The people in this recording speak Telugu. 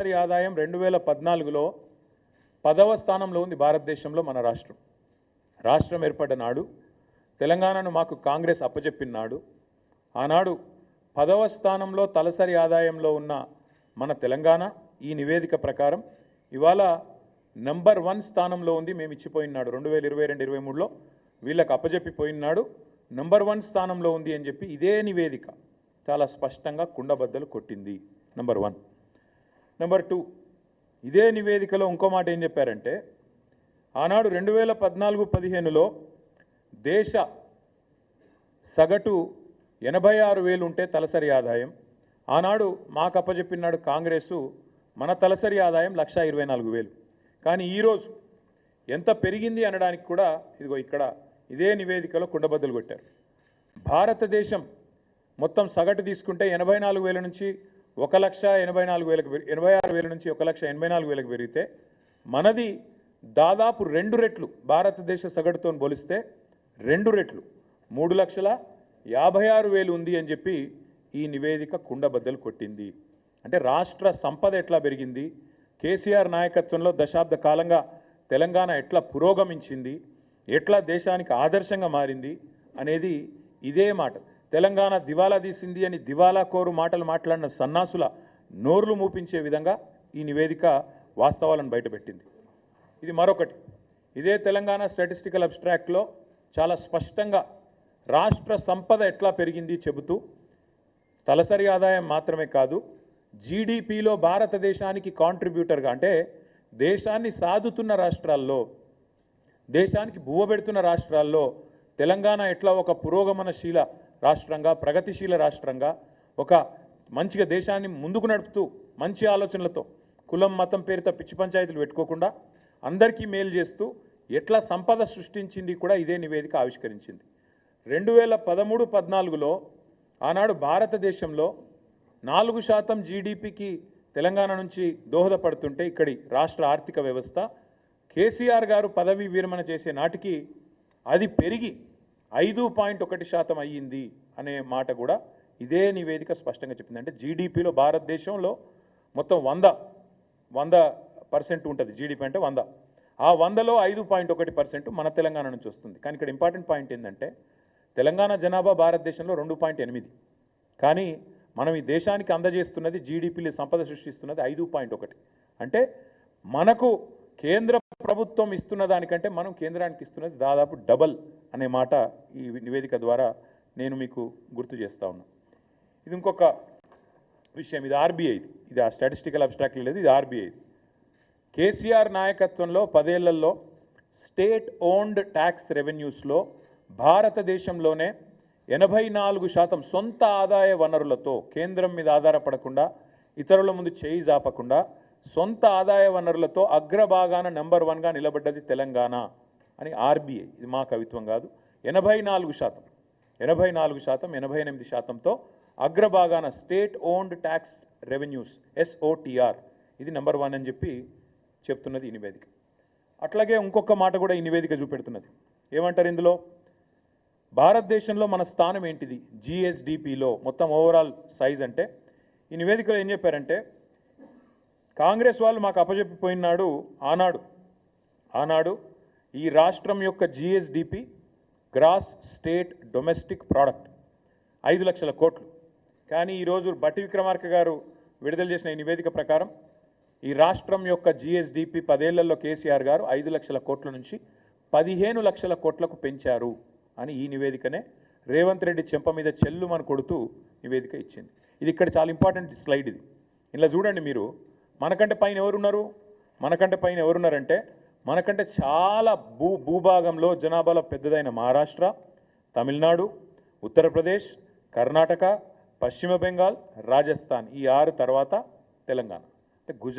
తలసరి ఆదాయం రెండు వేల పద్నాలుగులో పదవ స్థానంలో ఉంది భారతదేశంలో మన రాష్ట్రం. రాష్ట్రం ఏర్పడ్డ నాడు తెలంగాణను మాకు కాంగ్రెస్ అప్పచెప్పినాడు ఆనాడు పదవ స్థానంలో తలసరి ఆదాయంలో ఉన్న మన తెలంగాణ ఈ నివేదిక ప్రకారం ఇవాళ నంబర్ వన్ స్థానంలో ఉంది మేము ఇచ్చిపోయినాడు రెండు వేల ఇరవై రెండు ఇరవై మూడులో వీళ్ళకి అప్పజెప్పిపోయినాడు నంబర్ వన్ స్థానంలో ఉంది అని చెప్పి ఇదే నివేదిక చాలా స్పష్టంగా కుండబద్దలు కొట్టింది నంబర్ వన్. నెంబర్ టూ ఇదే నివేదికలో ఇంకో మాట ఏం చెప్పారంటే ఆనాడు రెండు వేల పద్నాలుగు పదిహేనులో దేశ సగటు ఎనభై ఆరు వేలు ఉంటే తలసరి ఆదాయం. ఆనాడు మాకు అప్పచెప్పినాడు కాంగ్రెసు మన తలసరి ఆదాయం లక్ష ఇరవై నాలుగు వేలు. కానీ ఈరోజు ఎంత పెరిగింది అనడానికి కూడా ఇదిగో ఇక్కడ ఇదే నివేదికలో కుండబద్దలు కొట్టారు. భారతదేశం మొత్తం సగటు తీసుకుంటే ఎనభై నాలుగు వేల నుంచి ఒక లక్ష ఎనభై నాలుగు వేలకు ఎనభై ఆరు వేల నుంచి ఒక లక్ష ఎనభై నాలుగు వేలకు పెరిగితే మనది దాదాపు రెండు రెట్లు భారతదేశ సగటుతో పోలిస్తే రెండు రెట్లు. మూడు లక్షల యాభై ఆరు వేలు ఉంది అని చెప్పి ఈ నివేదిక కుండబద్దలు కొట్టింది. అంటే రాష్ట్ర సంపద ఎట్లా పెరిగింది? కేసీఆర్ నాయకత్వంలో దశాబ్ద కాలంగా తెలంగాణ ఎట్లా పురోగమించింది? ఎట్లా దేశానికి ఆదర్శంగా మారింది? అనేది ఇదే మాట. తెలంగాణ దివాలా తీసింది అని దివాలా కోరు మాటలు మాట్లాడిన సన్నాసుల నోర్లు మూపించే విధంగా ఈ నివేదిక వాస్తవాలను బయటపెట్టింది. ఇది మరొకటి. ఇదే తెలంగాణ స్టాటిస్టికల్ అబ్స్ట్రాక్ట్లో చాలా స్పష్టంగా రాష్ట్ర సంపద ఎట్లా పెరిగింది చెబుతూ తలసరి ఆదాయం మాత్రమే కాదు జీడిపిలో భారతదేశానికి కాంట్రిబ్యూటర్గా అంటే దేశాన్ని సాదుతున్న రాష్ట్రాల్లో దేశానికి బువ్వబెడుతున్న రాష్ట్రాల్లో తెలంగాణ ఎట్లా ఒక పురోగమనశీల రాష్ట్రంగా ప్రగతిశీల రాష్ట్రంగా ఒక మంచిగా దేశాన్ని ముందుకు నడుపుతూ మంచి ఆలోచనలతో కులం మతం పేరుతో పిచ్చి పంచాయతీలు పెట్టుకోకుండా అందరికీ మేలు చేస్తూ ఎట్లా సంపద సృష్టించింది కూడా ఇదే నివేదిక ఆవిష్కరించింది. రెండు వేల పదమూడు పద్నాలుగులో ఆనాడు భారతదేశంలో నాలుగు శాతం జీడిపికి తెలంగాణ నుంచి దోహదపడుతుంటే ఇక్కడి రాష్ట్ర ఆర్థిక వ్యవస్థ కేసీఆర్ గారు పదవీ విరమణ చేసే నాటికి అది పెరిగి ఐదు పాయింట్ ఒకటి శాతం అయ్యింది అనే మాట కూడా ఇదే నివేదిక స్పష్టంగా చెప్పింది. అంటే జీడిపిలో భారతదేశంలో మొత్తం వంద వంద పర్సెంట్ ఉంటుంది జీడిపి అంటే వంద. ఆ వందలో ఐదు పాయింట్ ఒకటి పర్సెంట్ మన తెలంగాణ నుంచి వస్తుంది. కానీ ఇక్కడ ఇంపార్టెంట్ పాయింట్ ఏంటంటే తెలంగాణ జనాభా భారతదేశంలో రెండు పాయింట్ ఎనిమిది. కానీ మనం ఈ దేశానికి అందజేస్తున్నది జీడిపిలో సంపద సృష్టిస్తున్నది ఐదు పాయింట్ ఒకటి. అంటే మనకు కేంద్ర ప్రభుత్వం ఇస్తున్న దానికంటే మనం కేంద్రానికి ఇస్తున్నది దాదాపు డబల్ అనే మాట ఈ నివేదిక ద్వారా నేను మీకు గుర్తు చేస్తా ఉన్నా. ఇది ఇంకొక విషయం ఇది ఆర్బీఐది ఇది ఆ స్టాటిస్టికల్ అబ్స్ట్రాక్ట్ లేదు ఇది ఆర్బీఐది కేసీఆర్ నాయకత్వంలో పదేళ్ళలో స్టేట్ ఓన్డ్ ట్యాక్స్ రెవెన్యూస్లో భారతదేశంలోనే ఎనభై నాలుగు శాతం సొంత ఆదాయ వనరులతో కేంద్రం మీద ఆధారపడకుండా ఇతరుల ముందు చేయి జాపకుండా సొంత ఆదాయ వనరులతో అగ్రభాగాన నెంబర్ వన్గా నిలబడ్డది తెలంగాణ అని ఆర్బీఐ. ఇది మా కవిత్వం కాదు. ఎనభై నాలుగు శాతం ఎనభై నాలుగు శాతం ఎనభై ఎనిమిది శాతంతో అగ్రభాగాన state owned tax revenues SOTR. ఇది నెంబర్ వన్ అని చెప్పి చెప్తున్నది ఈ నివేదిక. అట్లాగే ఇంకొక మాట కూడా ఈ నివేదిక చూపెడుతున్నది. ఏమంటారు ఇందులో? భారతదేశంలో మన స్థానం ఏంటిది? జిఎస్డిపిలో మొత్తం ఓవరాల్ సైజ్ అంటే? ఈ నివేదికలో ఏం చెప్పారంటే కాంగ్రెస్ వాళ్ళు మాకు అప్పచెప్పిపోయినాడు ఆనాడు. ఆనాడు ఈ రాష్ట్రం యొక్క GSDP gross state domestic product ఐదు లక్షల కోట్లు. కానీ ఈరోజు బట్టి విక్రమార్క గారు విడుదల చేసిన ఈ నివేదిక ప్రకారం ఈ రాష్ట్రం యొక్క జిఎస్డిపి పదేళ్ళలో కేసీఆర్ గారు ఐదు లక్షల కోట్ల నుంచి పదిహేను లక్షల కోట్లకు పెంచారు అని ఈ నివేదికనే రేవంత్ రెడ్డి చెంప మీద చెల్లుమని కొడుతూ నివేదిక ఇచ్చింది. ఇది ఇక్కడ చాలా ఇంపార్టెంట్ స్లైడ్ ఇది. ఇలా చూడండి మీరు మనకంటే పైన ఎవరున్నారు? మనకంటే పైన ఎవరున్నారంటే మనకంటే చాలా భూ భూభాగంలో జనాభాలో పెద్దదైన మహారాష్ట్ర తమిళనాడు ఉత్తరప్రదేశ్ కర్ణాటక పశ్చిమ బెంగాల్ రాజస్థాన్ ఈ ఆరు తర్వాత తెలంగాణ. అంటే గుజరాత్